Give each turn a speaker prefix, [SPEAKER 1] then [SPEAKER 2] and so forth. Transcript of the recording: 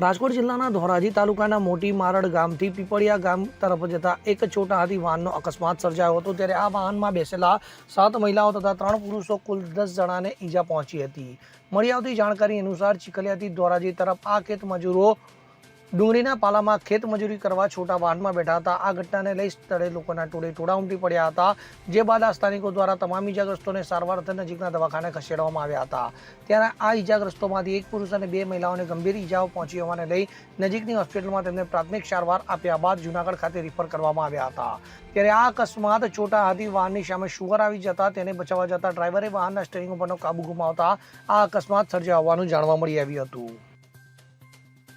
[SPEAKER 1] રાજકોટ જિલ્લાના ધોરાજી તાલુકાના મોટી મારડ ગામથી પીપળિયા ગામ તરફ જતા એક છોટા હાથી વાહનનો અકસ્માત સર્જાયો હતો ત્યારે આ વાહનમાં બેસેલા સાત મહિલાઓ તથા ત્રણ પુરુષો કુલ દસ જણાને ઈજા પહોંચી હતી. મળી આવતી જાણકારી અનુસાર ચીખલિયાથી ધોરાજી તરફ આ ખેત મજૂરો ડુંગળીના પાલામાં ખેત મજૂરી કરવા છોટા વાહનમાં બેઠા હતા. આ ઘટનાને લઈ સ્થળે લોકોના ટોળે ટોળા ઉમટી પડ્યા હતા, જે બાદ આ સ્થાનિકો દ્વારા તમામ ઈજાગ્રસ્તોને સારવાર અર્થે નજીકના દવાખાને ખસેડવામાં આવ્યા હતા. ત્યારે આ ઈજાગ્રસ્તોમાંથી એક પુરુષ અને બે મહિલાઓને ગંભીર ઈજાઓ પહોંચી હોવાને લઈ નજીકની હોસ્પિટલમાં તેમને પ્રાથમિક સારવાર આપ્યા બાદ જૂનાગઢ ખાતે રિફર કરવામાં આવ્યા હતા. ત્યારે આ અકસ્માત છોટા હાથી વાહનની સામે શુગર આવી જતા તેને બચાવવા જતા ડ્રાઈવરે વાહનના સ્ટેરિંગ ઉપરનો કાબુ ગુમાવતા આ અકસ્માત સર્જા હોવાનું જાણવા મળી આવ્યું હતું.